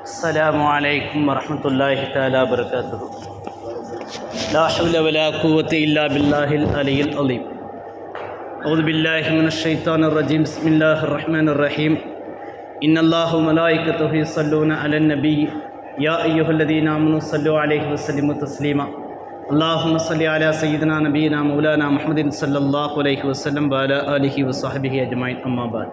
السلام عليكم ورحمة الله تعالى وبركاته. لا حول ولا قوة إلا بالله العلي العظيم. أعوذ بالله من الشيطان الرجيم. بسم الله الرحمن الرحيم. إن الله وملائكته يصلون على النبي. يا أيها الذين آمنوا صلوا عليه وسلموا تسليما. اللهم صل على سيدنا نبينا مولانا محمد صلى الله عليه وسلم وعلى آله وصحبه أجمعين. أما بعد.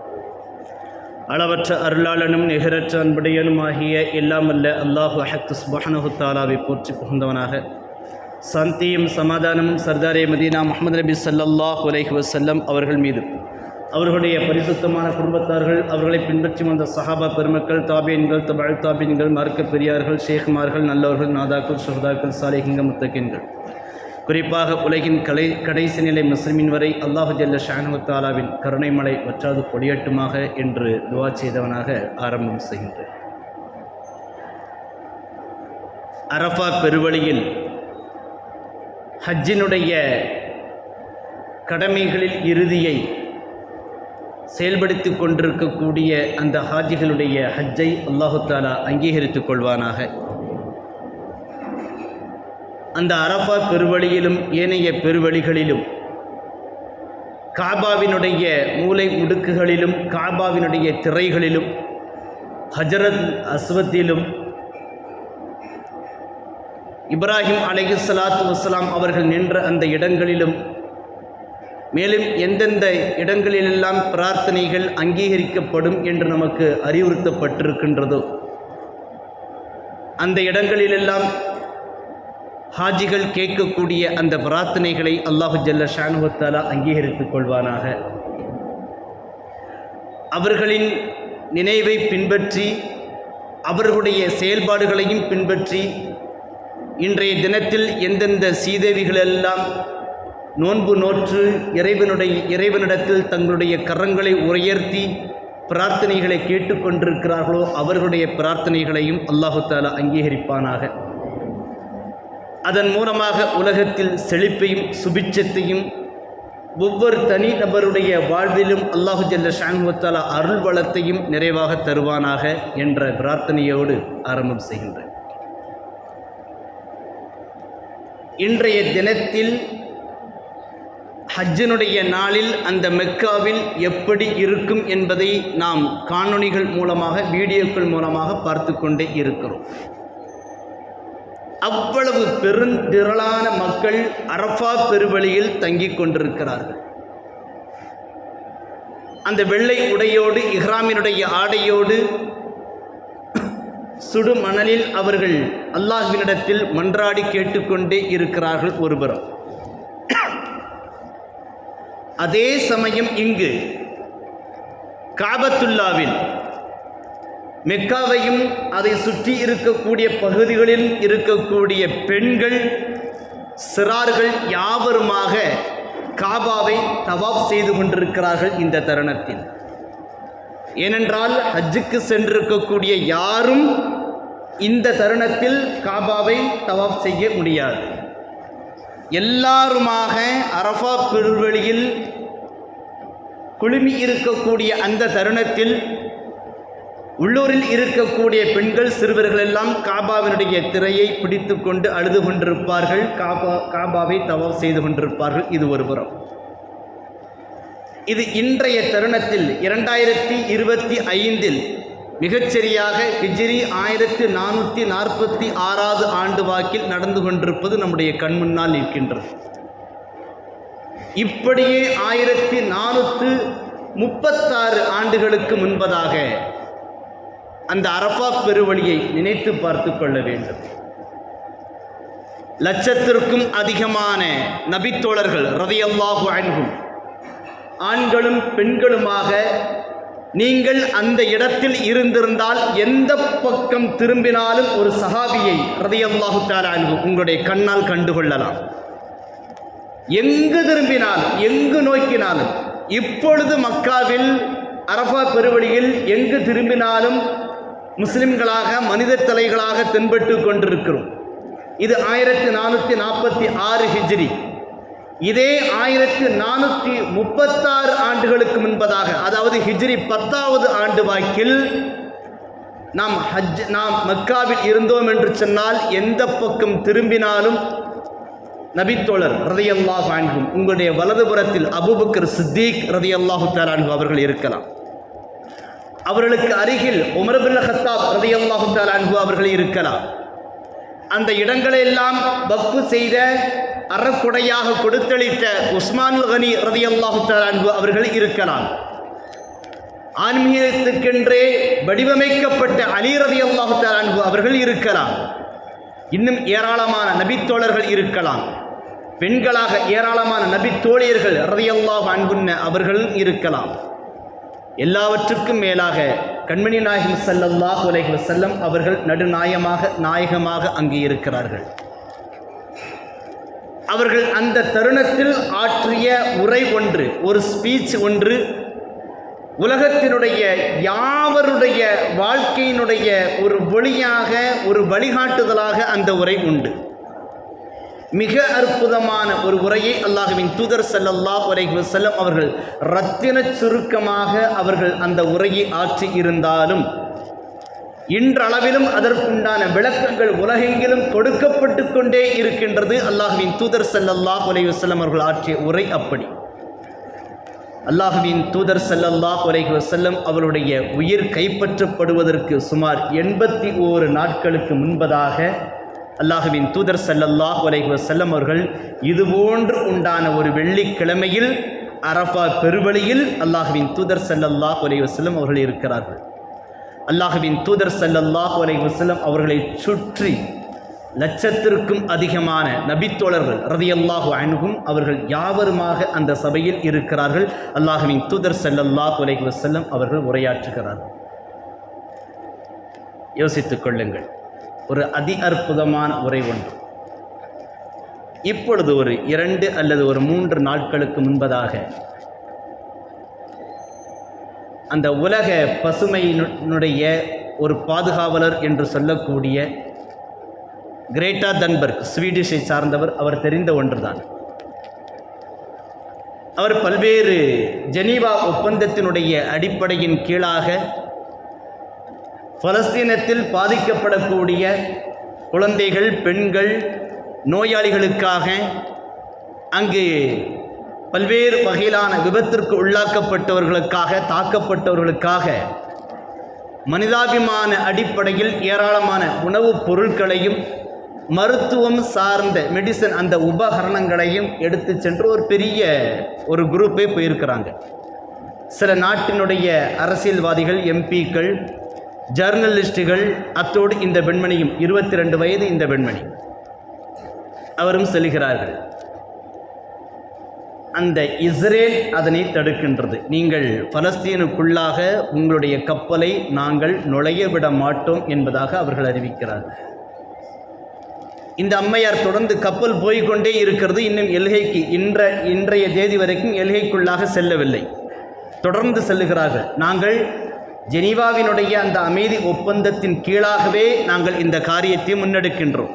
அளவற்ற அருளாளனும் நிகரற்ற அன்புடையனுமாகிய எல்லாமல்ல அல்லாஹு அஹத்து சுபஹனஹு தாலாவை போற்றி புகுந்தவனாக. சாந்தியும் சமாதானமும் சர்தாரே மதீனா முகமது நபி சல்லாஹ் அலைஹி வசல்லம் அவர்கள் மீது. அவர்களுடைய பரிசுத்தமான குடும்பத்தார்கள் அவர்களை பின்பற்றி வந்த சஹாபா பெருமக்கள் தாபியன்கள் தபாழ் தாபியன்கள் மார்க்க பெரியார்கள் ஷேഖ்மார்கள் நல்லவர்கள் நாதாக்கள் சுஹதாக்கள் சாலிஹிங்க முத்தகின்கள். குறிப்பாக உலகின் கலை கடைசி நிலை முஸ்லிமின் வரை அல்லாஹு ஜல்ல ஷானு கருணைமலை வற்றாது பொடியட்டுமாக என்று துவா செய்தவனாக ஆரம்பம் செய்கின்றேன். அரஃபா பெருவழியில் ஹஜ்ஜினுடைய கடமைகளில் இறுதியை செயல்படுத்தி கொண்டிருக்கக்கூடிய அந்த ஹாஜிகளுடைய ஹஜ்ஜை அல்லாஹு தாலா அங்கீகரித்துக் கொள்வானாக. அந்த அரபா பெருவழியிலும் ஏனைய பெருவழிகளிலும் காபாவினுடைய மூளை முடுக்குகளிலும் காபாவினுடைய திரைகளிலும் ஹஜரத் அஸ்வத்திலும் இப்ராஹிம் அலைஹி சலாத்து வசலாம் அவர்கள் நின்ற அந்த இடங்களிலும் மேலும் எந்தெந்த இடங்களிலெல்லாம் பிரார்த்தனைகள் அங்கீகரிக்கப்படும் என்று நமக்கு அறிவுறுத்தப்பட்டிருக்கின்றதோ. அந்த இடங்களிலெல்லாம் ஹாஜிகள் கேட்கக்கூடிய அந்த பிரார்த்தனைகளை அல்லாஹு ஜல்ல ஷானுவத்தாலா அங்கீகரித்துக் கொள்வானாக. அவர்களின் நினைவை பின்பற்றி அவர்களுடைய செயல்பாடுகளையும் பின்பற்றி இன்றைய தினத்தில் எந்தெந்த சீதேவிகளெல்லாம் நோன்பு நோற்று இறைவனுடைய இறைவனிடத்தில் தங்களுடைய கரங்களை உயர்த்தி பிரார்த்தனைகளை கேட்டுக்கொண்டிருக்கிறார்களோ அவர்களுடைய பிரார்த்தனைகளையும் அல்லாஹு தாலா அங்கீகரிப்பானாக. அதன் மூலமாக உலகத்தில் செழிப்பையும் சுபிச்சத்தையும் ஒவ்வொரு தனி நபருடைய வாழ்விலும் அல்லாஹு ஜல்ல ஷாங்குவத்தாலா அருள் வளத்தையும் நிறைவாக தருவானாக என்ற பிரார்த்தனையோடு ஆரம்பம் செய்கின்றேன். இன்றைய தினத்தில் ஹஜ்ஜனுடைய நாளில் அந்த மெக்காவில் எப்படி இருக்கும் என்பதை நாம் காணொளிகள் மூலமாக வீடியோக்கள் மூலமாக பார்த்து கொண்டே இருக்கிறோம். அவ்வளவு பெருந்திரளான மக்கள் அரஃபா பெருவழியில் தங்கிக் கொண்டிருக்கிறார்கள். அந்த வெள்ளை உடையோடு இஹ்ராமினுடைய ஆடையோடு சுடு மணலில் அவர்கள் அல்லாஹ்வினிடத்தில் மன்றாடி கேட்டுக்கொண்டே இருக்கிறார்கள் ஒருபுறம் அதே சமயம் இங்கு காபத்துல்லாவில் மெக்காவையும் அதை சுற்றி இருக்கக்கூடிய பகுதிகளில் இருக்கக்கூடிய பெண்கள் சிறார்கள் யாவருமாக காபாவை தவாப் செய்து கொண்டிருக்கிறார்கள் இந்த தருணத்தில். ஏனென்றால் ஹஜ்ஜுக்கு சென்றிருக்கக்கூடிய யாரும் இந்த தருணத்தில் காபாவை தவாப் செய்ய முடியாது. எல்லாருமாக அரஃபா பெருவெளியில் குழுமி இருக்கக்கூடிய அந்த தருணத்தில் உள்ளூரில் இருக்கக்கூடிய பெண்கள் சிறுவர்கள் எல்லாம் காபாவினுடைய திரையை பிடித்து கொண்டு அழுது கொண்டிருப்பார்கள். காபா காபாவை தவாப் செய்து கொண்டிருப்பார்கள். இது ஒரு புறம். இது இன்றைய தருணத்தில் இரண்டாயிரத்தி இருபத்தி ஐந்தில் மிகச்சரியாக ஹிஜ்ரி ஆயிரத்தி நானூற்றி நாற்பத்தி ஆறாவது ஆண்டு வாக்கில் நடந்து கொண்டிருப்பது நம்முடைய கண் முன்னால் இருக்கின்றது இப்படியே ஆயிரத்தி நானூற்று முப்பத்தாறு ஆண்டுகளுக்கு முன்பதாக அந்த அரபா பெருவழியை நினைத்து பார்த்து கொள்ள வேண்டும். லட்சத்திற்கும் அதிகமான நபித்தோழர்கள் ரதையல்லாஹு அன்பும் ஆண்களும் பெண்களுமாக நீங்கள் அந்த இடத்தில் இருந்திருந்தால் எந்த பக்கம் திரும்பினாலும் ஒரு சஹாபியை ரதையல்லாஹு தாலா அன்பு உங்களுடைய கண்ணால் கண்டுகொள்ளலாம் எங்கு திரும்பினாலும் எங்கு நோக்கினாலும் இப்பொழுது மக்காவில் அரஃபா பெருவழியில் எங்கு திரும்பினாலும் முஸ்லிம்களாக மனித தலைகளாக தென்பட்டு கொண்டிருக்கிறோம். இது ஆயிரத்தி நானூற்றி நாற்பத்தி ஆறு ஹிஜ்ரி. இதே ஆயிரத்தி நானூற்றி முப்பத்தாறு ஆண்டுகளுக்கு முன்பதாக அதாவது ஹிஜ்ரி பத்தாவது ஆண்டு வாக்கில் நாம் ஹஜ் நாம் மக்காவில் இருந்தோம் என்று சொன்னால் எந்த பக்கம் திரும்பினாலும் நபித்தோழர் ரதையல்லாஹ் அன்ஹும் உங்களுடைய வலதுபுறத்தில் அபுபக்கர் சித்திக் ரதையல்லாஹு தாலான்ஹு அவர்கள் இருக்கலாம். அவர்களுக்கு அருகில் உமரபுல்ல ஹத்தாப் ரதையல்லாஹு அன்பு அவர்கள் இருக்கலாம். அந்த இடங்களெல்லாம் வக்ஃபு செய்த அறக்குடையாக கொடுத்தளித்த உஸ்மான் கனி ரதையல்லாஹு அன்பு அவர்கள் இருக்கலாம். ஆன்மீகத்துக்கென்றே வடிவமைக்கப்பட்ட அலி ரதி அல்லாஹுத்தால் அன்பு அவர்கள் இருக்கலாம். இன்னும் ஏராளமான நபித்தோழர்கள் இருக்கலாம். பெண்களாக ஏராளமான நபித்தோழியர்கள் ரதியல்லாஹ் அன்புன்ன அவர்கள் இருக்கலாம். எல்லாவற்றுக்கும் மேலாக கண்மணி நாயகம் ஸல்லல்லாஹு அலைஹி செல்லம் அவர்கள் நடுநாயமாக நாயகமாக அங்கே இருக்கிறார்கள். அவர்கள் அந்த தருணத்தில் ஆற்றிய உரை ஒன்று ஒரு ஸ்பீச் ஒன்று உலகத்தினுடைய யாவருடைய வாழ்க்கையினுடைய ஒரு ஒளியாக ஒரு வழிகாட்டுதலாக அந்த உரை உண்டு. மிக அற்புதமான ஒரு உரையை அல்லாஹுவின் தூதர் ஸல்லல்லாஹு அலைஹி வஸல்லம் அவர்கள் ரத்தின சுருக்கமாக அவர்கள் அந்த உரையை ஆற்றி இருந்தாலும் இன்றளவிலும் அதற்குண்டான விளக்கங்கள் உலகெங்கிலும் கொடுக்கப்பட்டு கொண்டே இருக்கின்றது அல்லாஹுவின் தூதர் ஸல்லல்லாஹு அலைஹி அவர்கள் ஆற்றிய உரை அப்படி. அல்லாஹுவின் தூதர் ஸல்லல்லாஹு அலைஹி வசல்லம் அவருடைய உயிர் கைப்பற்றப்படுவதற்கு சுமார் எண்பத்தி ஓரு நாட்களுக்கு முன்பதாக அல்லாஹுவின் தூதர் சல்லல்லாஹ் உலகி வசல்லம் அவர்கள் இதுபோன்று உண்டான ஒரு வெள்ளிக்கிழமையில் அரஃபா பெருவழியில் அல்லாஹுவின் தூதர் சல்லல்லாஹ் உலகி வசல்லம் அவர்கள் இருக்கிறார்கள். அல்லாஹுவின் தூதர் சல்லல்லாஹ் உலகி வசல்லம் அவர்களை சுற்றி லட்சத்திற்கும் அதிகமான நபித்தோழர்கள் ரதியல்லாஹு அணுகும் அவர்கள் யாவருமாக அந்த சபையில் இருக்கிறார்கள்? அல்லாஹுவின் தூதர் சல்லல்லாஹ் உலகி வசல்லம் அவர்கள் உரையாற்றுகிறார்கள். யோசித்துக் கொள்ளுங்கள். ஒரு அதி அற்புதமான உரை ஒன்று. இப்பொழுது ஒரு இரண்டு அல்லது ஒரு மூன்று நாட்களுக்கு முன்பதாக அந்த உலக பசுமையினுடைய ஒரு பாதுகாவலர் என்று சொல்லக்கூடிய கிரேட்டா தன்பர்க் ஸ்வீடிஷை சார்ந்தவர் அவர் தெரிந்த ஒன்றுதான். அவர் பல்வேறு ஜெனீவா ஒப்பந்தத்தினுடைய அடிப்படையின் கீழாக பலஸ்தீனத்தில் பாதிக்கப்படக்கூடிய குழந்தைகள் பெண்கள் நோயாளிகளுக்காக அங்கு பல்வேறு வகையிலான விபத்திற்கு உள்ளாக்கப்பட்டவர்களுக்காக தாக்கப்பட்டவர்களுக்காக மனிதாபிமான அடிப்படையில் ஏராளமான உணவுப் பொருட்களையும் மருத்துவம் சார்ந்த மெடிசன் அந்த உபகரணங்களையும் எடுத்து சென்று ஒரு பெரிய ஒரு குரூப்பே போயிருக்கிறாங்க. சில நாட்டினுடைய அரசியல்வாதிகள் எம்பிக்கள் ஜர்னலிஸ்டுகள் அத்தோடு இந்த பெண்மணியும் இருபத்தி ரெண்டு வயது இந்த பெண்மணி அவரும் செல்கிறார்கள். அந்த இஸ்ரேல் அதனை தடுக்கின்றது. நீங்கள் பலஸ்தீனுக்குள்ளாக உங்களுடைய கப்பலை நாங்கள் நுழைய விட மாட்டோம் என்பதாக அவர்கள் அறிவிக்கிறார்கள் இந்த அம்மையார் தொடர்ந்து கப்பல் போய்கொண்டே இருக்கிறது. இன்னும் எல்கைக்கு இன்ற இன்றைய தேதி வரைக்கும் எல்கைக்குள்ளாக செல்லவில்லை. தொடர்ந்து செல்லுகிறார்கள். நாங்கள் ஜெனீவாவினுடைய அந்த அமைதி ஒப்பந்தத்தின் கீழாகவே நாங்கள் இந்த காரியத்தை முன்னெடுக்கின்றோம்.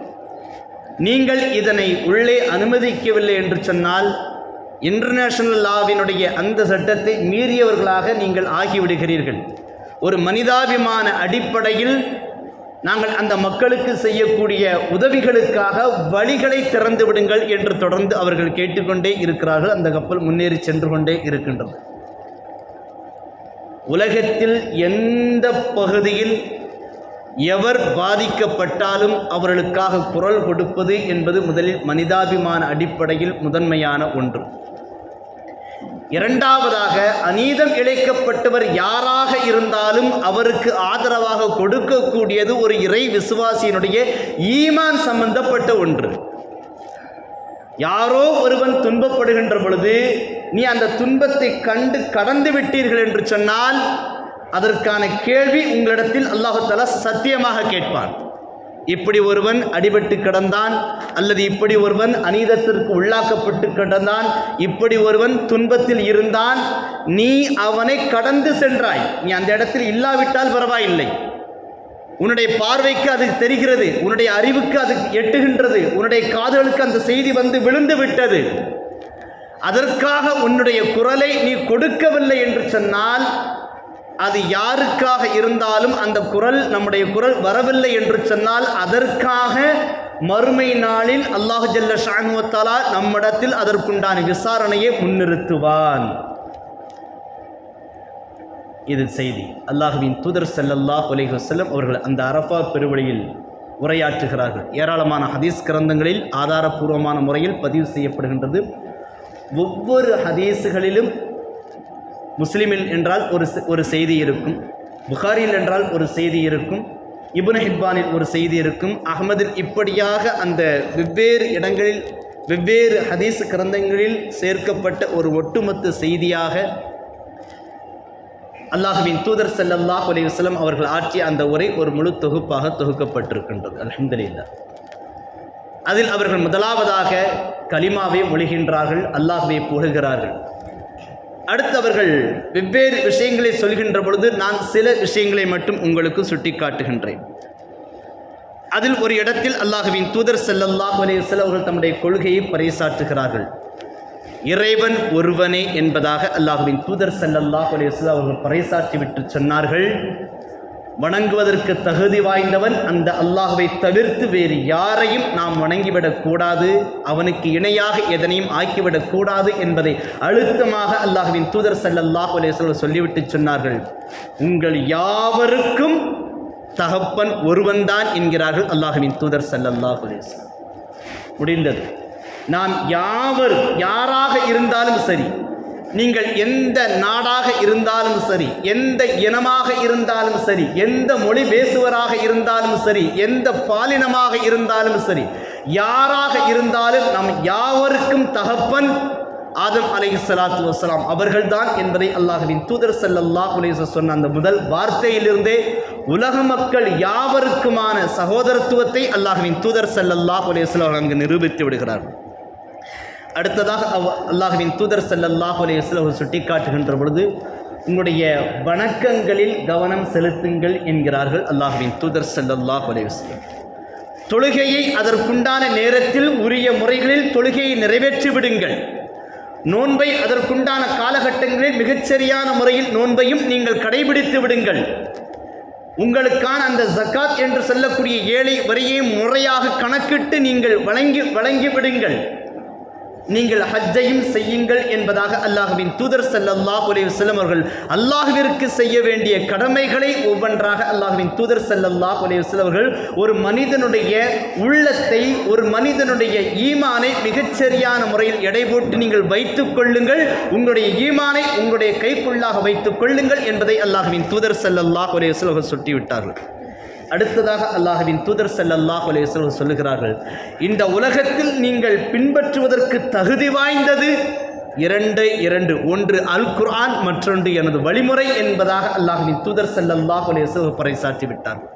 நீங்கள் இதனை உள்ளே அனுமதிக்கவில்லை என்று சொன்னால் இன்டர்நேஷனல் லாவினுடைய அந்த சட்டத்தை மீறியவர்களாக நீங்கள் ஆகிவிடுகிறீர்கள். ஒரு மனிதாபிமான அடிப்படையில் நாங்கள் அந்த மக்களுக்கு செய்யக்கூடிய உதவிகளுக்காக வழிகளை திறந்து விடுங்கள் என்று தொடர்ந்து அவர்கள் கேட்டுக்கொண்டே இருக்கிறார்கள். அந்த கப்பல் முன்னேறி சென்று கொண்டே இருக்கின்றது. உலகத்தில் எந்த பகுதியில் எவர் பாதிக்கப்பட்டாலும் அவர்களுக்காக குரல் கொடுப்பது என்பது முதலில் மனிதாபிமான அடிப்படையில் முதன்மையான ஒன்று. இரண்டாவதாக அநீதம் இழைக்கப்பட்டவர் யாராக இருந்தாலும் அவருக்கு ஆதரவாக கொடுக்கக்கூடியது ஒரு இறை விசுவாசியினுடைய ஈமான் சம்பந்தப்பட்ட ஒன்று. யாரோ ஒருவன் துன்பப்படுகின்ற பொழுது நீ அந்த துன்பத்தை கண்டு கடந்து விட்டீர்கள் என்று சொன்னால் அதற்கான கேள்வி உங்களிடத்தில் அல்லாஹால சத்தியமாக கேட்பான். இப்படி ஒருவன் அடிபட்டு கிடந்தான் அல்லது இப்படி ஒருவன் அநீதத்திற்கு உள்ளாக்கப்பட்டு கிடந்தான் இப்படி ஒருவன் துன்பத்தில் இருந்தான் நீ அவனை கடந்து சென்றாய். நீ அந்த இடத்தில் இல்லாவிட்டால் பரவாயில்லை. உன்னுடைய பார்வைக்கு அது தெரிகிறது உன்னுடைய அறிவுக்கு அது எட்டுகின்றது உன்னுடைய காதுகளுக்கு அந்த செய்தி வந்து விழுந்து விட்டது. அதற்காக உன்னுடைய குரலை நீ கொடுக்கவில்லை என்று சொன்னால் அது யாருக்காக இருந்தாலும் அந்த குரல் நம்முடைய குரல் வரவில்லை என்று சொன்னால் அதற்காக மறுமை நாளில் அல்லாஹு ஜல்ல ஷானுவத்தாலா நம்மிடத்தில் அதற்குண்டான விசாரணையை முன்னிறுத்துவான். இது செய்தி. அல்லாஹுவின் தூதர் செல்லல்லா அலைஹி செல்லம் அவர்கள் அந்த அரஃபா பெருவழியில் உரையாற்றுகிறார்கள். ஏராளமான ஹதீஸ் கிரந்தங்களில் ஆதாரபூர்வமான முறையில் பதிவு செய்யப்படுகின்றது. ஒவ்வொரு ஹதீஸுகளிலும் முஸ்லீமில் என்றால் ஒரு செ- ஒரு செய்தி இருக்கும். புகாரில் என்றால் ஒரு செய்தி இருக்கும். இபுன ஹிப்பானில் ஒரு செய்தி இருக்கும். அகமதில் இப்படியாக அந்த வெவ்வேறு இடங்களில் வெவ்வேறு ஹதீஸ் கிரந்தங்களில் சேர்க்கப்பட்ட ஒரு ஒட்டுமொத்த செய்தியாக அல்லாஹுவின் தூதர் ஸல்லல்லாஹு அலைஹி வஸல்லம் அவர்கள் ஆற்றிய அந்த உரை ஒரு முழு தொகுப்பாக தொகுக்கப்பட்டிருக்கின்றது. அல்ஹம்துலில்லாஹ். அதில் அவர்கள் முதலாவதாக கலிமாவை மொழிகின்றார்கள் அல்லாஹுவை புகழ்கிறார்கள். அடுத்து அவர்கள் வெவ்வேறு விஷயங்களை சொல்கின்ற பொழுது நான் சில விஷயங்களை மட்டும் உங்களுக்கு சுட்டிக்காட்டுகின்றேன். அதில் ஒரு இடத்தில் அல்லாஹுவின் தூதர் செல்லல்லா அலைஹி வஸல்லம் அவர்கள் தம்முடைய கொள்கையை பறைசாற்றுகிறார்கள். இறைவன் ஒருவனே என்பதாக அல்லாஹுவின் தூதர் செல்லல்லா அலைஹி அவர்கள் பறைசாற்றி விட்டு சொன்னார்கள். வணங்குவதற்கு தகுதி வாய்ந்தவன் அந்த அல்லாஹுவை தவிர்த்து வேறு யாரையும் நாம் வணங்கிவிடக்கூடாது அவனுக்கு இணையாக எதனையும் ஆக்கிவிடக்கூடாது என்பதை அழுத்தமாக அல்லாஹுவின் தூதர் ஸல்லல்லாஹு அலைஹி சொல்லிவிட்டு சொன்னார்கள். உங்கள் யாவருக்கும் தகப்பன் ஒருவன்தான் என்கிறார்கள் அல்லாஹுவின் தூதர் ஸல்லல்லாஹு அலைஹி முடிந்தது. நாம் யாவர் யாராக இருந்தாலும் சரி நீங்கள் எந்த நாடாக இருந்தாலும் சரி எந்த இனமாக இருந்தாலும் சரி எந்த மொழி பேசுவராக இருந்தாலும் சரி எந்த பாலினமாக இருந்தாலும் சரி யாராக இருந்தாலும் நம் யாவருக்கும் தகப்பன் ஆதம் அலை சலாத்து வசலாம் அவர்கள்தான் என்பதை அல்லாஹுவின் தூதர் ஸல்லல்லாஹு அலைஹி சொன்ன அந்த முதல் வார்த்தையிலிருந்தே உலக மக்கள் யாவருக்குமான சகோதரத்துவத்தை அல்லாஹுவின் தூதர் ஸல்லல்லாஹு அலைஹி அங்கு நிரூபித்து விடுகிறார்கள். அடுத்ததாக அவ் அல்லாஹுவின் தூதர் ஸல்லல்லாஹு அலைஹி அவர் சுட்டி காட்டுகின்ற பொழுது உங்களுடைய வணக்கங்களில் கவனம் செலுத்துங்கள் என்கிறார்கள் அல்லாஹுவின் தூதர் ஸல்லல்லாஹு அலைஹி தொழுகையை அதற்குண்டான நேரத்தில் உரிய முறைகளில் தொழுகையை நிறைவேற்றி விடுங்கள். நோன்பை அதற்குண்டான காலகட்டங்களில் மிகச்சரியான முறையில் நோன்பையும் நீங்கள் கடைபிடித்து விடுங்கள். உங்களுக்கான அந்த ஜக்காத் என்று சொல்லக்கூடிய ஏழை வரியை முறையாக கணக்கிட்டு நீங்கள் வழங்கி வழங்கி விடுங்கள். நீங்கள் ஹஜ்ஜையும் செய்யுங்கள் என்பதாக அல்லாஹுவின் தூதர் சல்லல்லா உலே வஸல்லம் அவர்கள் அல்லாஹுவிற்கு செய்ய வேண்டிய கடமைகளை ஒவ்வொன்றாக அல்லாஹுவின் தூதர் சல்லல்லா உலே வஸல்லம் அவர்கள் ஒரு மனிதனுடைய உள்ளத்தை ஒரு மனிதனுடைய ஈமானை மிகச்சரியான முறையில் எடை போட்டு நீங்கள் வைத்துக் கொள்ளுங்கள். உங்களுடைய ஈமானை உங்களுடைய கைக்குள்ளாக வைத்துக் கொள்ளுங்கள் என்பதை அல்லாஹுவின் தூதர் சல்லல்லா உலே வஸல்லம் அவர்கள் சுட்டிவிட்டார்கள். அடுத்ததாக அல்லாஹுவின் தூதர் ஸல்லல்லாஹு அலைஹி சொல்லுகிறார்கள் இந்த உலகத்தில் நீங்கள் பின்பற்றுவதற்கு தகுதி வாய்ந்தது இரண்டு இரண்டு ஒன்று அல் குர்ஆன் மற்றொன்று எனது வழிமுறை என்பதாக அல்லாஹுவின் தூதர் ஸல்லல்லாஹு அலைஹி வஸல்லம் பறைசாற்றி விட்டார்கள்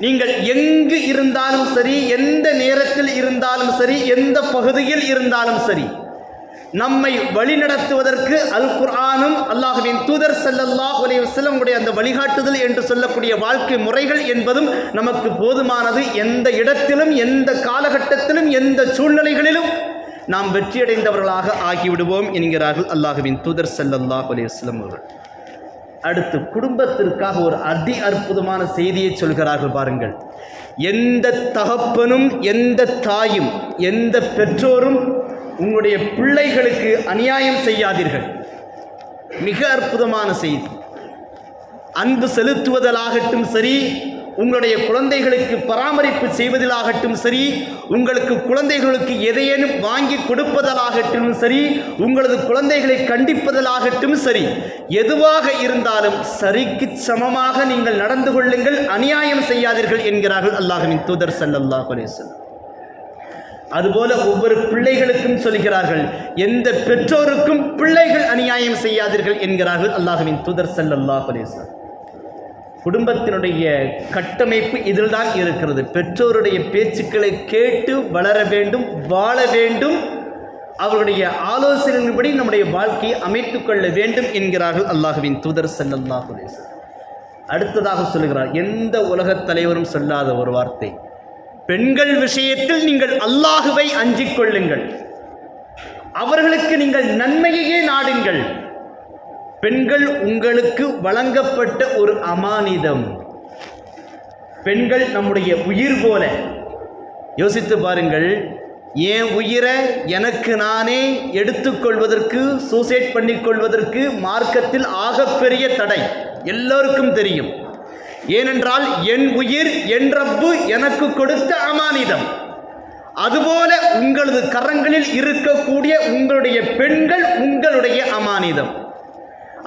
நீங்கள் எங்கு இருந்தாலும் சரி எந்த நேரத்தில் இருந்தாலும் சரி எந்த பகுதியில் இருந்தாலும் சரி நம்மை வழிநடத்துவதற்கு அல் குர்ஆனும் அல்லாஹுவின் தூதர் ஸல்லல்லாஹு அலைஹி உடைய அந்த வழிகாட்டுதல் என்று சொல்லக்கூடிய வாழ்க்கை முறைகள் என்பதும் நமக்கு போதுமானது. எந்த இடத்திலும் எந்த காலகட்டத்திலும் எந்த சூழ்நிலைகளிலும் நாம் வெற்றியடைந்தவர்களாக ஆகிவிடுவோம் என்கிறார்கள் அல்லாஹுவின் தூதர் ஸல்லல்லாஹு அலைஹி அவர்கள். அடுத்து குடும்பத்திற்காக ஒரு அதி அற்புதமான செய்தியை சொல்கிறார்கள் பாருங்கள். எந்த தகப்பனும் எந்த தாயும் எந்த பெற்றோரும் உங்களுடைய பிள்ளைகளுக்கு அநியாயம் செய்யாதீர்கள். மிக அற்புதமான செய்தி. அன்பு செலுத்துவதிலாகட்டும் சரி உங்களுடைய குழந்தைகளுக்கு பராமரிப்பு செய்வதிலாகட்டும் சரி உங்களுக்கு குழந்தைகளுக்கு எதையேனும் வாங்கி கொடுப்பதிலாகட்டும் சரி உங்களது குழந்தைகளை கண்டிப்பதலாகட்டும் சரி எதுவாக இருந்தாலும் சரிக்கு சமமாக நீங்கள் நடந்து கொள்ளுங்கள் அநியாயம் செய்யாதீர்கள் என்கிறார்கள் அல்லாஹின் தூதர் ஸல்லல்லாஹு அலைஹி அதுபோல ஒவ்வொரு பிள்ளைகளுக்கும் சொல்கிறார்கள் எந்த பெற்றோருக்கும் பிள்ளைகள் அநியாயம் செய்யாதீர்கள் என்கிறார்கள் அல்லாஹுவின் தூதர் ஸல்லல்லாஹு அலைஹி குடும்பத்தினுடைய கட்டமைப்பு இதில்தான் இருக்கிறது. பெற்றோருடைய பேச்சுக்களை கேட்டு வளர வேண்டும் வாழ வேண்டும். அவருடைய ஆலோசனையின்படி நம்முடைய வாழ்க்கையை அமைத்துக் கொள்ள வேண்டும் என்கிறார்கள் அல்லாஹுவின் தூதர் ஸல்லல்லாஹு அலைஹி அடுத்ததாக சொல்லுகிறார் எந்த உலகத் தலைவரும் சொல்லாத ஒரு வார்த்தை. பெண்கள் விஷயத்தில் நீங்கள் அல்லாஹுவை அஞ்சிக் கொள்ளுங்கள். அவர்களுக்கு நீங்கள் நன்மையையே நாடுங்கள். பெண்கள் உங்களுக்கு வழங்கப்பட்ட ஒரு அமானிதம். பெண்கள் நம்முடைய உயிர் போல. யோசித்து பாருங்கள் என் உயிரை எனக்கு நானே எடுத்துக்கொள்வதற்கு சூசைட் பண்ணிக்கொள்வதற்கு மார்க்கத்தில் ஆகப்பெரிய தடை. எல்லோருக்கும் தெரியும். ஏனென்றால் என் உயிர் என் ரப்பு எனக்கு கொடுத்த அமானிதம். அதுபோல உங்களது கரங்களில் இருக்கக்கூடிய உங்களுடைய பெண்கள் உங்களுடைய அமானிதம்.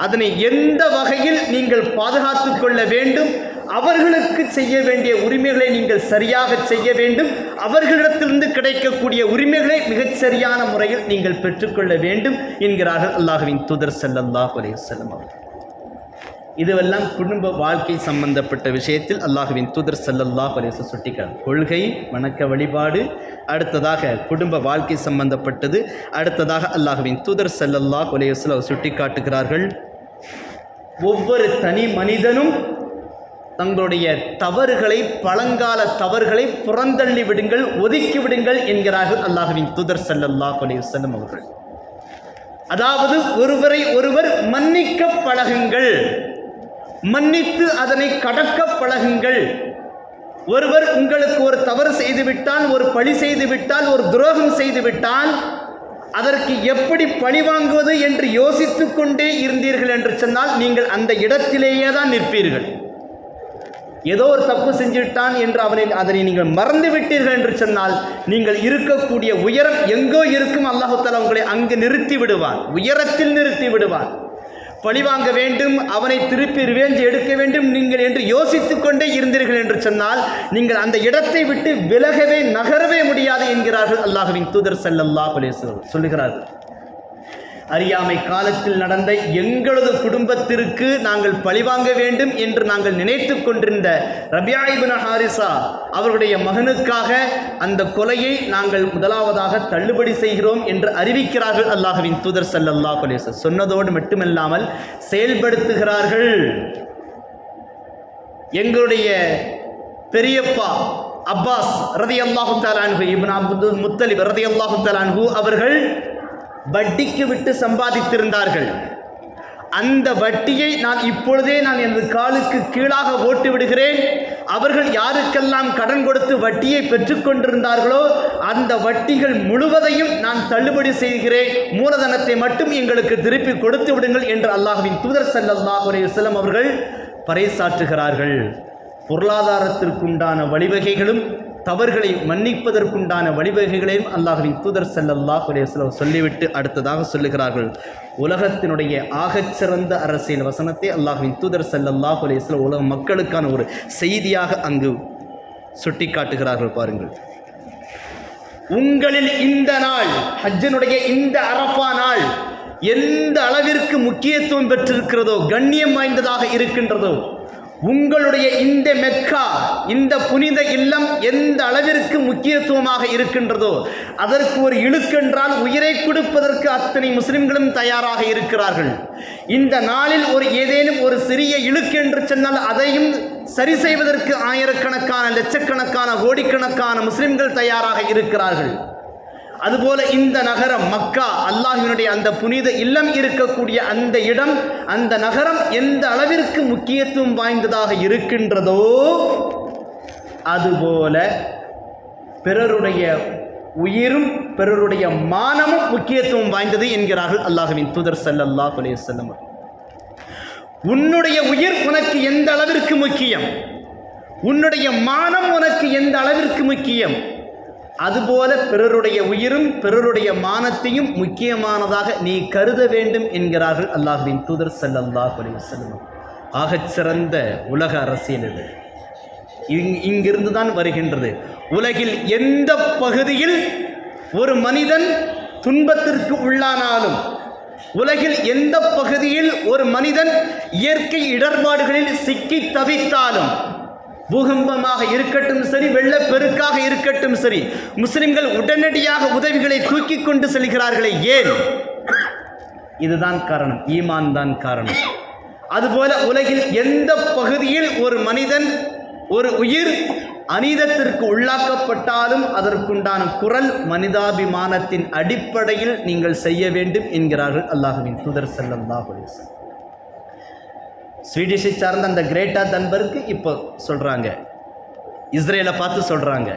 அதனை எந்த வகையில் நீங்கள் பாதுகாத்து கொள்ள வேண்டும் அவர்களுக்கு செய்ய வேண்டிய உரிமைகளை நீங்கள் சரியாக செய்ய வேண்டும் அவர்களிடத்திலிருந்து கிடைக்கக்கூடிய உரிமைகளை மிகச் சரியான முறையில் நீங்கள் பெற்றுக்கொள்ள வேண்டும் என்கிறார்கள் அல்லாஹுவின் துதர் செல்லல்லாஹ் அலைஹி வஸல்லம் அவர்கள். இதுவெல்லாம் குடும்ப வாழ்க்கை சம்பந்தப்பட்ட விஷயத்தில் அல்லாஹுவின் தூதர் ஸல்லல்லாஹு பரிசு வஸல்லம் சுட்டிக்கார் கொள்கை வணக்க வழிபாடு அடுத்ததாக குடும்ப வாழ்க்கை சம்பந்தப்பட்டது அடுத்ததாக அல்லாஹுவின் தூதர் செல்லல்லா அலைஹி வஸல்லம் அவர் சுட்டிக்காட்டுகிறார்கள். ஒவ்வொரு தனி மனிதனும் தங்களுடைய தவறுகளை பழங்கால தவறுகளை புறந்தள்ளி விடுங்கள் ஒதுக்கி விடுங்கள் என்கிறார்கள் அல்லாஹுவின் தூதர் ஸல்லல்லாஹு அலைஹி அவர்கள். அதாவது ஒருவரை ஒருவர் மன்னிக்க பழகுங்கள். மன்னித்து அதனை கடக்க பழகுங்கள். ஒருவர் உங்களுக்கு ஒரு தவறு செய்துவிட்டால் ஒரு பழி செய்துவிட்டால் ஒரு துரோகம் செய்துவிட்டால் அதற்கு எப்படி பழி வாங்குவது என்று யோசித்து கொண்டே இருந்தீர்கள் என்று சொன்னால் நீங்கள் அந்த இடத்திலேயே தான் நிற்பீர்கள். ஏதோ ஒரு தப்பு செஞ்சுவிட்டான் என்று அவனை அதனை நீங்கள் மறந்து விட்டீர்கள் என்று சொன்னால் நீங்கள் இருக்கக்கூடிய உயரம் எங்கோ இருக்கும். அல்லாஹு உங்களை அங்கு நிறுத்தி விடுவான். உயரத்தில் நிறுத்தி விடுவான். பழிவாங்க வேண்டும் அவனை திருப்பி ரிவேஞ்ச் எடுக்க வேண்டும் நீங்கள் என்று யோசித்து கொண்டே இருந்தீர்கள் என்று சொன்னால் நீங்கள் அந்த இடத்தை விட்டு விலகவே நகரவே முடியாது என்கிறார்கள் அல்லாஹுவின் தூதர் செல்லல்லா சொல்லுகிறார்கள். அறியாமை காலத்தில் நடந்த எங்களது குடும்பத்திற்கு நாங்கள் பழிவாங்க வேண்டும் என்று நாங்கள் நினைத்து கொண்டிருந்த ரபியா ஹாரிசா அவருடைய மகனுக்காக அந்த கொலையை நாங்கள் முதலாவதாக தள்ளுபடி செய்கிறோம் என்று அறிவிக்கிறார்கள் அல்லாஹவின் தூதர் சல்லல்லா அலைஹி சொன்னதோடு மட்டுமில்லாமல் செயல்படுத்துகிறார்கள். எங்களுடைய பெரியப்பா அப்பாஸ் ரதி அல்லாஹு தாலான்ஹு இப்னா அப்துல் முத்தலிப் ரதி அல்லாஹு தாலான்ஹு அவர்கள் வட்டிக்கு விட்டு சம்பாதித்திருந்தார்கள். அந்த வட்டியை நான் இப்பொழுதே நான் எனது காலுக்கு கீழாக ஓட்டு விடுகிறேன். அவர்கள் யாருக்கெல்லாம் கடன் கொடுத்து வட்டியை பெற்றுக்கொண்டிருந்தார்களோ அந்த வட்டிகள் முழுவதையும் நான் தள்ளுபடி செய்கிறேன். மூலதனத்தை மட்டும் எங்களுக்கு திருப்பி கொடுத்து விடுங்கள் என்று அல்லாஹ்வின் தூதர் ஸல்லல்லாஹு அலைஹி வஸல்லம் அவர்கள் பறைசாற்றுகிறார்கள். பொருளாதாரத்திற்குண்டான வழிவகைகளும் தவறுகளை மன்னிப்பதற்குண்டான வழிவகைகளையும் அல்லாஹின் தூதர் செல்லல்லாஹ் சொல்லிவிட்டு அடுத்ததாக சொல்லுகிறார்கள். உலகத்தினுடைய ஆகச்சிறந்த அரசியல் வசனத்தை அல்லாஹின் தூதர் செல்லல்லாஹ் அலைஹி உலக மக்களுக்கான ஒரு செய்தியாக அங்கு சுட்டிக்காட்டுகிறார்கள் பாருங்கள். உங்களில் இந்த நாள் ஹஜ்ஜனுடைய இந்த அரஃபா நாள் எந்த அளவிற்கு முக்கியத்துவம் பெற்றிருக்கிறதோ கண்ணியம் வாய்ந்ததாக இருக்கின்றதோ உங்களுடைய இந்த மெக்கா இந்த புனித இல்லம் எந்த அளவிற்கு முக்கியத்துவமாக இருக்கின்றதோ அதற்கு ஒரு இழுக்கென்றால் உயிரை கொடுப்பதற்கு அத்தனை முஸ்லிம்களும் தயாராக இருக்கிறார்கள். இந்த நாளில் ஒரு ஏதேனும் ஒரு சிறிய இழுக்கென்று சொன்னால் அதையும் சரி செய்வதற்கு ஆயிரக்கணக்கான லட்சக்கணக்கான கோடிக்கணக்கான முஸ்லிம்கள் தயாராக இருக்கிறார்கள். அதுபோல இந்த நகரம் மக்கா அல்லாஹினுடைய அந்த புனித இல்லம் இருக்கக்கூடிய அந்த இடம் அந்த நகரம் எந்த அளவிற்கு முக்கியத்துவம் வாய்ந்ததாக இருக்கின்றதோ அதுபோல பிறருடைய உயிரும் பிறருடைய மானமும் முக்கியத்துவம் வாய்ந்தது என்கிறார்கள் அல்லாஹுவின் தூதர் செல்லல்லா அலைஹி வஸல்லம் உன்னுடைய உயிர் உனக்கு எந்த அளவிற்கு முக்கியம்? உன்னுடைய மானம் உனக்கு எந்த அளவிற்கு முக்கியம்? அதுபோல பிறருடைய உயிரும் பிறருடைய மானத்தையும் முக்கியமானதாக நீ கருத வேண்டும் என்கிறார்கள் அல்லாஹுவின் தூதர் ஸல்லல்லாஹு அலைஹி வஸல்லம். ஆகச் சிறந்த உலக அரசியல் இது. இங் இங்கிருந்து தான் வருகின்றது. உலகில் எந்த பகுதியில் ஒரு மனிதன் துன்பத்திற்கு உள்ளானாலும் உலகில் எந்த பகுதியில் ஒரு மனிதன் இயற்கை இடர்பாடுகளில் சிக்கி தவித்தாலும் பூகம்பமாக இருக்கட்டும் சரி வெள்ளப்பெருக்காக இருக்கட்டும் சரி முஸ்லிம்கள் உடனடியாக உதவிகளை தூக்கி கொண்டு செல்கிறார்களே ஏன்? இதுதான் காரணம் ஈமான் தான் காரணம். அதுபோல உலகில் எந்த பகுதியில் ஒரு மனிதன் ஒரு உயிர் அநீதத்திற்கு உள்ளாக்கப்பட்டாலும் அதற்குண்டான குரல் மனிதாபிமானத்தின் அடிப்படையில் நீங்கள் செய்ய வேண்டும் என்கிறார்கள் அல்லாஹுவின் தூதர் செல்லம் அலைஹி ஸ்வீடிஷை சார்ந்த அந்த கிரேட்டா தன்பருக்கு இப்போ சொல்கிறாங்க இஸ்ரேலை பார்த்து சொல்கிறாங்க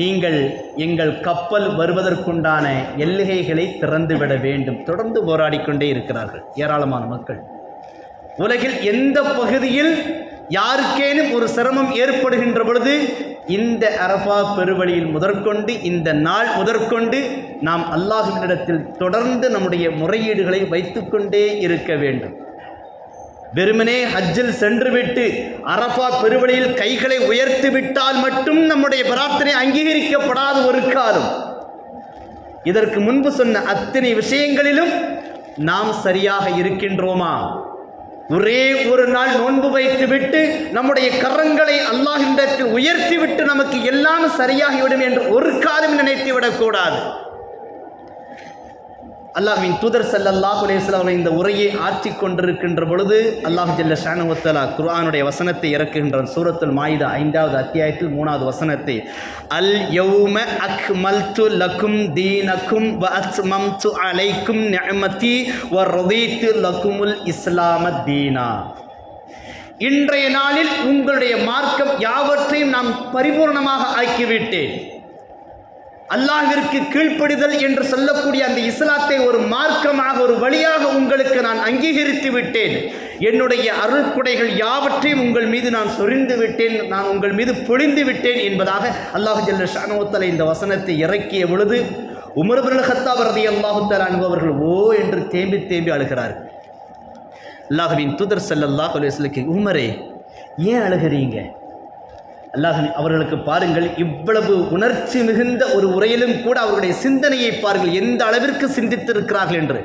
நீங்கள் எங்கள் கப்பல் வருவதற்குண்டான எல்லைகளை திறந்துவிட வேண்டும். தொடர்ந்து போராடிக்கொண்டே இருக்கிறார்கள் ஏராளமான மக்கள். உலகில் எந்த பகுதியில் யாருக்கேனும் ஒரு சிரமம் ஏற்படுகின்ற பொழுது இந்த அரஃபா பெருவழியில் முதற்கொண்டு இந்த நாள் முதற்கொண்டு நாம் அல்லாஹுவினிடத்தில் தொடர்ந்து நம்முடைய முறையீடுகளை வைத்துக்கொண்டே இருக்க வேண்டும். வெறுமனே ஹஜ்ஜில் சென்றுவிட்டு அரஃபா பெருவழியில் கைகளை உயர்த்தி விட்டால் மட்டும் நம்முடைய பிரார்த்தனை அங்கீகரிக்கப்படாத ஒரு காலம். இதற்கு முன்பு சொன்ன அத்தனை விஷயங்களிலும் நாம் சரியாக இருக்கின்றோமா? ஒரே ஒரு நாள் நோன்பு வைத்துவிட்டு நம்முடைய கரங்களை அல்லாஹிடத்தில் உயர்த்திவிட்டு நமக்கு எல்லாம் சரியாகிவிடும் என்று ஒரு காலம் நினைத்து விடக்கூடாது அல்லாஹ்வின் தூதர் சல்லல்லா அலைஹி அவர்கள் இந்த உரையை ஆற்றி கொண்டிருக்கின்ற பொழுது அல்லாஹ் ஜல்ல ஷானுவத்தலா குர்ஆனுடைய வசனத்தை இறக்குகின்றான் சூரத்துல் மாயுதா ஐந்தாவது அத்தியாயத்தில் மூணாவது வசனத்தை அல் யௌம அக்மல்து லக்கும் தீனக்கும் வ அத்மம்து அலைக்கும் நிஅமதி வ ரொதீத்து லக்குமுல் இஸ்லாம தீனா. இன்றைய நாளில் உங்களுடைய மார்க்கம் யாவற்றையும் நாம் பரிபூர்ணமாக ஆக்கிவிட்டேன். அல்லாஹிற்கு கீழ்ப்படிதல் என்று சொல்லக்கூடிய அந்த இஸ்லாத்தை ஒரு மார்க்கமாக ஒரு வழியாக உங்களுக்கு நான் அங்கீகரித்து விட்டேன். என்னுடைய அருள் குடைகள் யாவற்றையும் உங்கள் மீது நான் சொரிந்து விட்டேன் நான் உங்கள் மீது பொழிந்து விட்டேன் என்பதாக அல்லாஹ் ஜல்ல ஷானோத்தலை இந்த வசனத்தை இறக்கிய பொழுது உமர்புல் ஹத்தாப் ரதி அல்லாஹுத்தால் அனுபவர்கள் ஓ என்று தேம்பி தேம்பி அழுகிறார் அல்லாஹுவின் தூதர் செல்லல்லாஹ் அலைஹி உமரே ஏன் அழுகிறீங்க? அல்லாஹன் அவர்களுக்கு பாருங்கள் இவ்வளவு உணர்ச்சி மிகுந்த ஒரு உரையிலும் கூட அவர்களுடைய சிந்தனையை பாருங்கள் எந்த அளவிற்கு சிந்தித்திருக்கிறார்கள் என்று.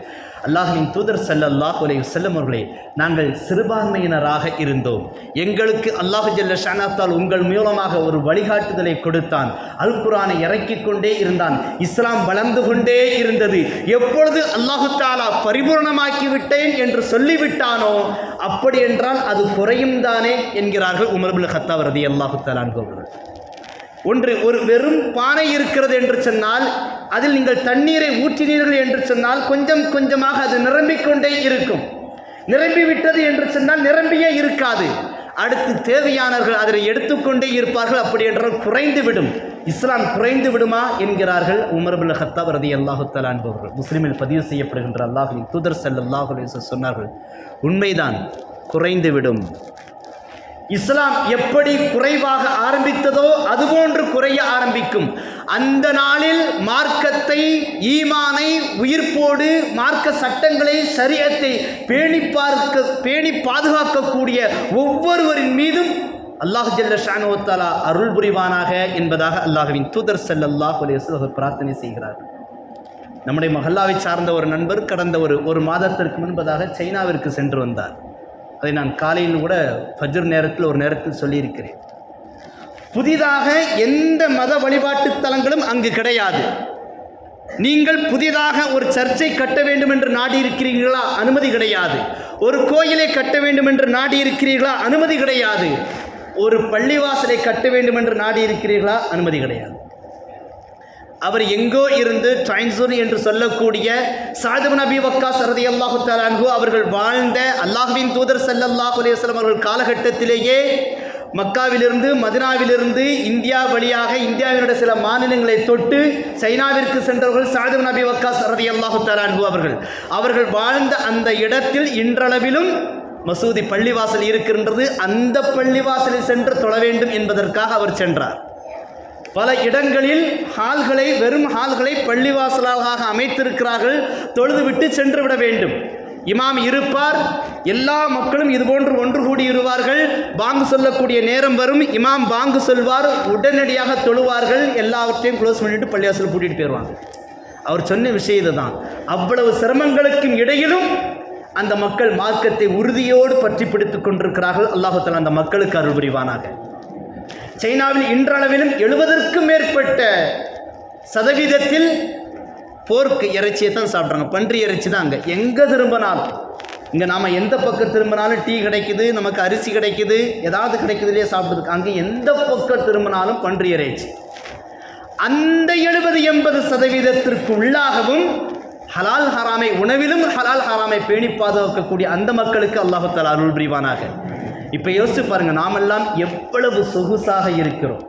அல்லாஹின் தூதர் ஸல்லல்லாஹு அலைஹி செல்லும் அவர்களே நாங்கள் சிறுபான்மையினராக இருந்தோம். எங்களுக்கு அல்லாஹு ஜல்ல ஷானாத்தால் உங்கள் மூலமாக ஒரு வழிகாட்டுதலை கொடுத்தான். அல் குரானை இறக்கிக் கொண்டே இருந்தான். இஸ்லாம் வளர்ந்து கொண்டே இருந்தது. எப்பொழுது அல்லாஹு தாலா பரிபூர்ணமாக்கி விட்டேன் என்று சொல்லிவிட்டானோ அப்படி என்றால் அது குறையும் தானே என்கிறார்கள் உமர்புல் ஹத்தாப் அல்லாஹு தாலான் அவர்கள். ஒன்று ஒரு வெறும் பானை இருக்கிறது என்று சொன்னால் அதில் நீங்கள் தண்ணீரை ஊற்றினீர்கள் என்று சொன்னால் கொஞ்சம் கொஞ்சமாக அது நிரம்பிக்கொண்டே இருக்கும். நிரம்பி விட்டது என்று சொன்னால் நிரம்பியே இருக்காது. அடுத்து தேவையானவர்கள் அதனை எடுத்துக்கொண்டே இருப்பார்கள் அப்படி என்றால் குறைந்து விடும் இஸ்லாம் குறைந்து விடுமா என்கிறார்கள் உமர்புல் ஹத்தாப் ரதி அல்லாஹு தலான்பவர்கள் முஸ்லீமில் பதிவு செய்யப்படுகின்ற அல்லாஹின் தூதர் செல் அலைஹி சொன்னார்கள் உண்மைதான் குறைந்து விடும் இஸ்லாம் எப்படி குறைவாக ஆரம்பித்ததோ அதுபோன்று குறைய ஆரம்பிக்கும். அந்த நாளில் மார்க்கத்தை ஈமானை உயிர்ப்போடு மார்க்க சட்டங்களை சரியத்தை பேணி பார்க்க பேணி பாதுகாக்கக்கூடிய ஒவ்வொருவரின் மீதும் அல்லாஹ் ஜல்ல ஷானுவத்தாலா அருள் புரிவானாக என்பதாக அல்லாஹுவின் தூதர் செல்லல்லாஹ் அலைஹி பிரார்த்தனை செய்கிறார். நம்முடைய மஹல்லாவை சார்ந்த ஒரு நண்பர் கடந்த ஒரு ஒரு மாதத்திற்கு முன்பதாக சைனாவிற்கு சென்று வந்தார். அதை நான் காலையில் கூட ஃபஜ்ர் நேரத்தில் ஒரு நேரத்தில் சொல்லியிருக்கிறேன். புதிதாக எந்த மத வழிபாட்டு தலங்களும் அங்கு கிடையாது. நீங்கள் புதிதாக ஒரு சர்ச்சை கட்ட வேண்டும் என்று நாடி இருக்கிறீர்களா அனுமதி கிடையாது. ஒரு கோயிலை கட்ட வேண்டும் என்று நாடி இருக்கிறீர்களா அனுமதி கிடையாது. ஒரு பள்ளிவாசலை கட்ட வேண்டும் என்று நாடி இருக்கிறீர்களா அனுமதி கிடையாது. அவர் எங்கோ இருந்து ட்ரைன்சூர் என்று சொல்லக்கூடிய சாதபு நபி வக்கா சரதி அல்லாஹு தலான்ஹு அவர்கள் வாழ்ந்த அல்லாஹுவின் தூதர் சல்லல்லாஹு அலையம் அவர்கள் காலகட்டத்திலேயே மக்காவிலிருந்து மதினாவிலிருந்து இந்தியா வழியாக இந்தியாவினுடைய சில மாநிலங்களை தொட்டு சைனாவிற்கு சென்றவர்கள் சாதபு நபி வக்கா சரதி அல்லாஹு தலான்ஹு அவர்கள். அவர்கள் வாழ்ந்த அந்த இடத்தில் இன்றளவிலும் மசூதி பள்ளிவாசல் இருக்கின்றது. அந்த பள்ளிவாசலில் சென்று தொழ வேண்டும் என்பதற்காக அவர் சென்றார். பல இடங்களில் ஹால்களை வெறும் ஹால்களை பள்ளிவாசலாக அமைத்திருக்கிறார்கள். தொழுதுவிட்டு சென்று விட வேண்டும். இமாம் இருப்பார். எல்லா மக்களும் இதுபோன்று ஒன்று கூடி இருவார்கள் பாங்கு சொல்லக்கூடிய நேரம் வரும். இமாம் பாங்கு சொல்வார். உடனடியாக தொழுவார்கள். எல்லாவற்றையும் க்ளோஸ் பண்ணிட்டு பள்ளிவாசல் கூட்டிகிட்டு போயிடுவாங்க. அவர் சொன்ன விஷயம் இதுதான். அவ்வளவு சிரமங்களுக்கும் இடையிலும் அந்த மக்கள் மார்க்கத்தை உறுதியோடு பற்றி பிடித்து கொண்டிருக்கிறார்கள். அல்லாஹத்தில் அந்த மக்களுக்கு அருள் புரிவானாக. சைனாவில் இன்றளவிலும் எழுபதற்கும் மேற்பட்ட சதவீதத்தில் போர்க்கு இறைச்சியை தான் சாப்பிட்றாங்க. பன்றி இறைச்சி தான் அங்கே. எங்கே திரும்பினாலும். இங்கே நாம் எந்த பக்கம் திரும்பினாலும் டீ கிடைக்குது நமக்கு அரிசி கிடைக்குது ஏதாவது கிடைக்குது இல்லையா சாப்பிட்றதுக்கு. அங்கே எந்த பக்கம் திரும்பினாலும் பன்றி இறைச்சி. அந்த எழுபது எண்பது சதவீதத்திற்கு உள்ளாகவும் ஹலால் ஹராமை உணவிலும் ஹலால் ஹராமை பேணி பாதுகாக்கக்கூடிய அந்த மக்களுக்கு அல்லாஹத்தால் அருள் புரிவானாக. இப்போ யோசிச்சு பாருங்க நாமெல்லாம் எவ்வளவு சொகுசாக இருக்கிறோம்.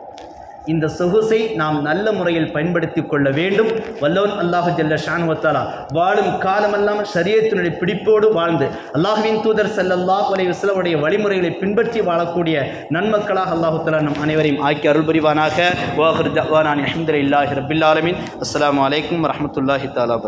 இந்த சொகுசை நாம் நல்ல முறையில் பயன்படுத்தி கொள்ள வேண்டும். வல்லவன் அல்லாஹு ஜல்ல ஷானுவத்தாலா வாழும் காலமெல்லாம் சரியத்தினுடைய பிடிப்போடு வாழ்ந்து அல்லாஹுவின் தூதர் செல்லல்லா அலைஹி வஸல்லமுடைய வழிமுறைகளை பின்பற்றி வாழக்கூடிய நன்மக்களாக அல்லாஹு நம் அனைவரையும் ஆக்கி அருள் புரிவானாக. வாஹர் ஜவானான் அஹமதுல்லாஹி ரபில் ஆலமின். அஸ்ஸலாமு அலைக்கும் வரஹ்மத்துல்லாஹி தஆலா